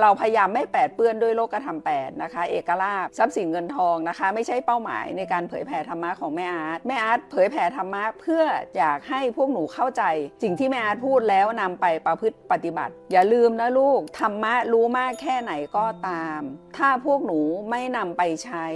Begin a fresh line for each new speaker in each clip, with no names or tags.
เราพยายามไม่แปดเปื้อนด้วยโลกธรรมแปดนะคะ เอกลาภทรัพย์สินเงินทองนะคะ ไม่ใช่เป้าหมายในการเผยแผ่ธรรมะของแม่อาร์ตแม่อาร์ตเผยแผ่ธรรมะเพื่ออยากให้พวกหนูเข้าใจ สิ่งที่แม่อาร์ตพูดแล้วนำไปประพฤติปฏิบัติ อย่าลืมนะลูกธรรมะรู้มากแค่ไหนก็ตาม ถ้าพวกหนูไม่นำไปใช้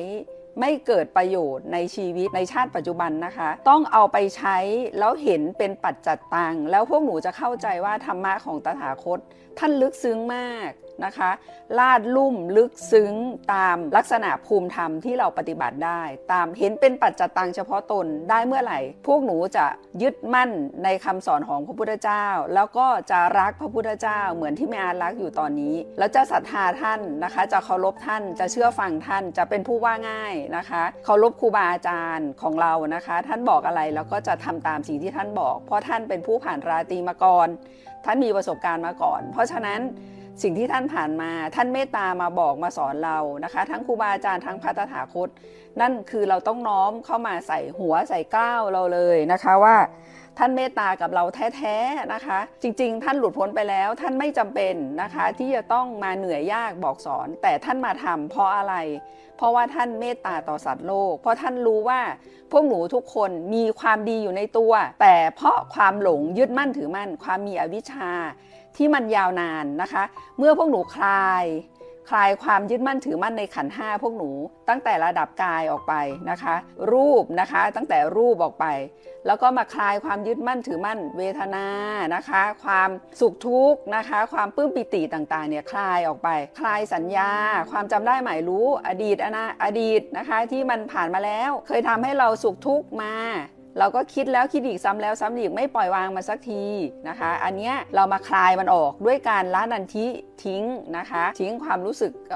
ไม่เกิดประโยชน์ในชีวิตในชาติปัจจุบันนะคะ ต้องเอาไปใช้แล้วเห็นเป็นปัจจัตตังแล้วพวกหนูจะเข้าใจว่าธรรมะของตถาคต ท่านลึกซึ้งมาก นะคะ ลาดลุ่มลึกซึ้งตามลักษณะภูมิธรรมที่เราปฏิบัติได้ ตามเห็นเป็นปัจจตังเฉพาะตนได้เมื่อไหร่ พวกหนูจะยึดมั่นในคำสอนของพระพุทธเจ้า แล้วก็จะรักพระพุทธเจ้าเหมือนที่แม่อารักอยู่ตอนนี้ แล้วจะศรัทธาท่านนะคะ จะเคารพท่านจะเชื่อฟังท่านจะเป็นผู้ว่าง่ายนะคะเคารพครูบาอาจารย์ของเรานะคะ ท่านบอกอะไรแล้วก็จะทำตามสิ่งที่ท่านบอก เพราะท่านเป็นผู้ผ่านราตรีมาก่อนท่านมีประสบการณ์มาก่อน เพราะฉะนั้น สิ่งที่ท่านผ่านมา ท่านเมตตามาบอกมาสอนเรานะคะ ทั้งครูบาอาจารย์ทั้งพระตถาคต นั่นคือเราต้องน้อมเข้ามาใส่หัวใส่ก้าวเราเลยนะคะว่า ท่านเมตตากับเราแท้ๆนะคะ จริง ๆ ท่านหลุดพ้นไปแล้วท่านไม่จำเป็นนะคะ ที่จะต้องมาเหนื่อยยากบอกสอน แต่ท่านมาทำเพราะอะไร เพราะว่าท่านเมตตาต่อสัตว์โลก เพราะท่านรู้ว่าพวกหนูทุกคนมีความดีอยู่ในตัว แต่เพราะความหลงยึดมั่นถือมั่น ความมีอวิชชา ที่มันยาวนานนะคะ เมื่อพวกหนูคลาย คลายความยึดมั่นถือมั่นในขันห้าพวกหนู ตั้งแต่ระดับกายออกไปนะคะ รูปนะคะ ตั้งแต่รูปออกไป แล้วก็มาคลายความยึดมั่นถือมั่นเวทนานะคะ ความสุขทุกข์นะคะ ความปลื้มปิติต่างๆเนี่ยคลายออกไป คลายสัญญา ความจำได้หมายรู้อดีตอนาอดีตนะคะ ที่มันผ่านมาแล้ว เคยทำให้เราสุขทุกข์มา เราก็คิดแล้วคิดอีกซ้ำแล้วซ้ำอีกไม่ปล่อยวางมาสักทีนะคะ อันเนี้ยเรามาคลายมันออกด้วยการละนันทิทิ้งนะคะ ทิ้งความรู้สึกเ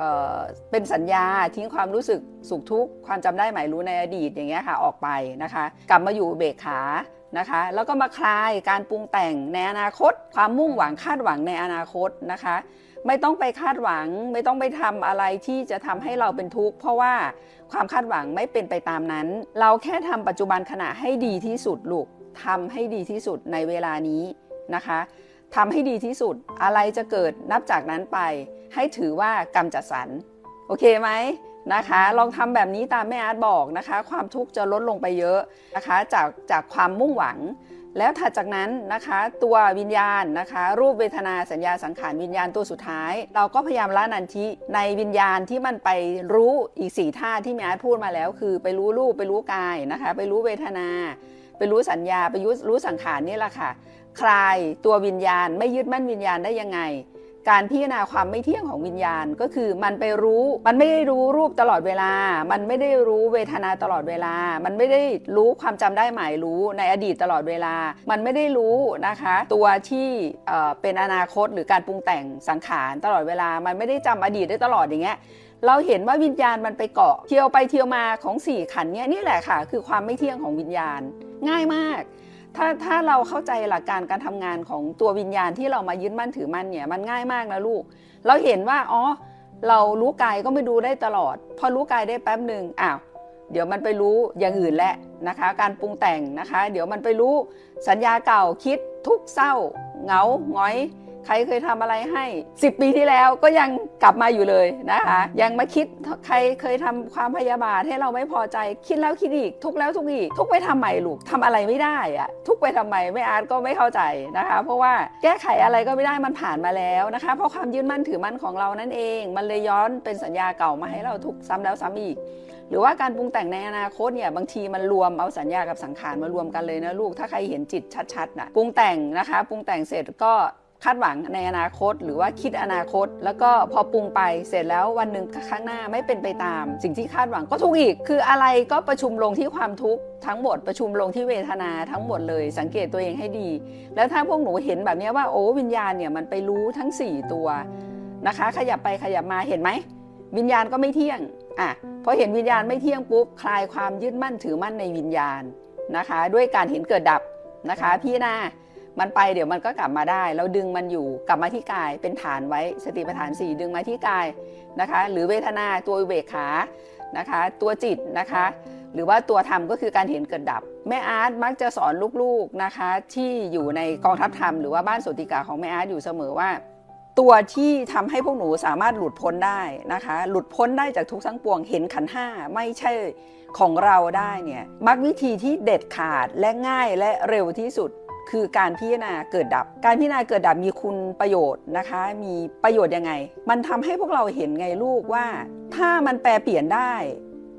เป็นสัญญา ทิ้งความรู้สึกสุขทุกข์ความจำได้หมายรู้ในอดีตอย่างเงี้ยค่ะออกไปนะคะ กลับมาอยู่เบกขา นะคะ แล้วก็มาคลายการปรุงแต่งในอนาคต ความมุ่งหวังคาดหวังในอนาคตนะคะ ไม่ต้องไปคาดหวัง ไม่ต้องไปทำอะไรที่จะทำให้เราเป็นทุกข์เพราะว่าความคาดหวังไม่เป็นไปตามนั้น เราแค่ทำปัจจุบันขณะให้ดีที่สุดลูกทำให้ดีที่สุดในเวลานี้นะคะทำให้ดีที่สุดอะไรจะเกิดนับจากนั้นไป ให้ถือว่ากรรมจัดสรรโอเคไหม นะคะ ลองทำแบบนี้ตามแม่อาร์ตบอกนะคะ ความทุกข์จะลดลงไปเยอะนะคะจากจากความมุ่งหวัง แล้วถัดจากนั้นนะคะตัววิญญาณนะคะ รูปเวทนาสัญญาสังขารวิญญาณตัวสุดท้าย เราก็พยายามละนันทิในวิญญาณที่มันไปรู้อีกสี่ท่าที่แม่อาร์ตพูดมาแล้ว คือไปรู้รูปไปรู้กายนะคะ ไปรู้เวทนา ไปรู้สัญญาไปรู้สังขารนี่แหละค่ะคลายตัววิญญาณไม่ยึดมั่นวิญญาณได้ยังไง การพิจารณาความไม่เที่ยงของวิญญาณก็คือมันไปรู้มันไม่ได้รู้รูปตลอดเวลา มันไม่ได้รู้เวทนาตลอดเวลา มันไม่ได้รู้ความจำได้หมายรู้ในอดีตตลอดเวลา มันไม่ได้รู้นะคะ ตัวที่เป็นอนาคตหรือการปรุงแต่งสังขารตลอดเวลา มันไม่ได้จำอดีตได้ตลอดอย่างเงี้ยเราเห็นว่าวิญญาณมันไปเกาะเที่ยวไปเที่ยวมาของสี่ขันเนี่ยนี่แหละค่ะ คือความไม่เที่ยงของวิญญาณง่ายมาก ถ้าถ้าเราเข้าใจหลักการการทำงานของตัววิญญาณที่เรามายึดมั่นถือมั่นเนี่ยมันง่ายมากนะลูก เราเห็นว่าอ๋อเรารู้กายก็ไม่ดูได้ตลอด พอรู้กายได้แป๊บหนึ่งอ้าวเดี๋ยวมันไปรู้อย่างอื่นแหละนะคะ การปรุงแต่งนะคะ เดี๋ยวมันไปรู้สัญญาเก่าคิดทุกข์เศร้า เหงาหงอย ใครเคยทำอะไรให้ 10 ปีที่แล้วก็ยังกลับมาอยู่เลยนะคะ ยังมาคิดใครเคยทำความพยาบาทให้เราไม่พอใจคิดแล้วคิดอีก ทุกข์แล้วทุกข์อีก ทุกข์ไปทำไมลูกทำอะไรไม่ได้อะทุกข์ไปทำไมไม่อาร์ตก็ไม่เข้าใจนะคะ เพราะว่าแก้ไขอะไรก็ไม่ได้มันผ่านมาแล้วนะคะ เพราะความยึดมั่นถือมั่นของเรานั่นเอง มันเลยย้อนเป็นสัญญาเก่ามาให้เราทุกข์ซ้ำแล้วซ้ำอีกหรือว่าการปรุงแต่งในอนาคตเนี่ยบางทีมันรวมเอาสัญญากับสังขารมารวมกันเลยนะลูกถ้าใครเห็นจิตชัดๆนะปรุงแต่งนะคะ ปรุงแต่งเสร็จก็ คาดหวังในอนาคต หรือว่าคิดอนาคต แล้วก็พอปรุงไปเสร็จแล้ววันหนึ่งข้างหน้าไม่เป็นไปตาม สิ่งที่คาดหวังก็ทุกข์อีก คืออะไรก็ประชุมลงที่ความทุกข์ทั้งหมดประชุมลงที่เวทนาทั้งหมดเลย สังเกตตัวเองให้ดี แล้วถ้าพวกหนูเห็นแบบนี้ว่าโอ้วิญญาณเนี่ยมันไปรู้ทั้ง 4 ตัวนะคะ ขยับไปขยับมาเห็นไหมวิญญาณก็ไม่เที่ยงอะพอเห็นวิญญาณไม่เที่ยงปุ๊บคลายความยึดมั่นถือมั่นในวิญญาณนะคะ ด้วยการเห็นเกิดดับนะคะพี่นา มันไปเดี๋ยวมันก็กลับมาได้ เราดึงมันอยู่กลับมาที่กายเป็นฐานไว้สติปัฏฐานสี่ดึงมาที่กายนะคะ หรือเวทนาตัวเบกขานะคะ ตัวจิตนะคะ หรือว่าตัวธรรมก็คือการเห็นเกิดดับ แม่อาร์ตมักจะสอนลูกๆนะคะ ที่อยู่ในกองทัพธรรมหรือว่าบ้านสติกาของแม่อาร์ตอยู่เสมอว่า ตัวที่ทำให้พวกหนูสามารถหลุดพ้นได้นะคะ หลุดพ้นได้จากทุกทั้งปวงเห็นขันห้าไม่ใช่ของเราได้เนี่ยมักวิธีที่เด็ดขาดและง่ายและเร็วที่สุด คือการพิจารณาเกิดดับ การพิจารณาเกิดดับมีคุณประโยชน์นะคะ มีประโยชน์ยังไง มันทำให้พวกเราเห็นไงลูกว่า ถ้ามันแปลเปลี่ยนได้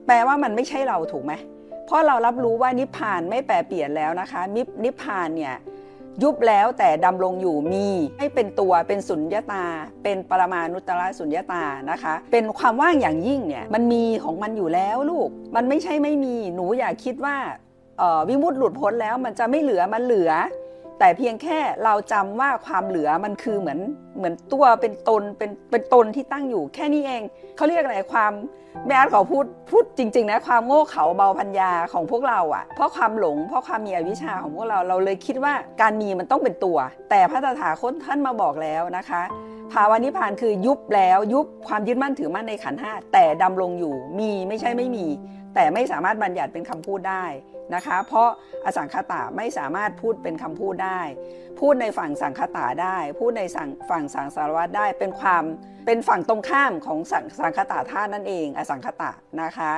แปลว่ามันไม่ใช่เราถูกไหมเพราะเรารับรู้ว่านิพพานไม่แปรเปลี่ยนแล้วนะคะนิพนิพพานเนี่ยยุบแล้วแต่ดำรงอยู่มีให้เป็นตัวเป็นสุญญาตา เป็นปรมานุตตรสุญญาตานะคะ เป็นความว่างอย่างยิ่งเนี่ยมันมีของมันอยู่แล้วลูก มันไม่ใช่ไม่มีหนูอย่าคิดว่า วิมุตติหลุดพ้นแล้วมันจะไม่เหลือมันเหลือ แต่เพียงแค่เราจำว่าความเหลือมันคือเหมือนเหมือนตัวเป็นตนเป็นเป็นตนที่ตั้งอยู่ แค่นี้เองเขาเรียกอะไรความแม่อาร์ตขอพูดพูดจริง ๆ นะความโง่เขลาเบาพัญญาของพวกเราอะ่ะ เพราะความหลงเพราะความมีอวิชชาของพวกเราเราเลยคิดว่าการมีมันต้องเป็นตัว แต่พระตถาคตท่านมาบอกแล้วนะคะภาวะนิพพานคือยุบแล้วยุบความยึดมั่นถือมั่นในขันห้าแต่ดำรงอยู่มีไม่ใช่ไม่มี แต่ไม่สามารถบัญญัติเป็นคำพูดได้นะคะ เพราะอสังคตาไม่สามารถพูดเป็นคำพูดได้ พูดในฝั่งสังคตาได้ พูดในฝั่งสังสารวัตรได้เป็นความเป็นฝั่งตรงข้ามของสังสังคตาท่านั่นเอง อสังคตานะคะ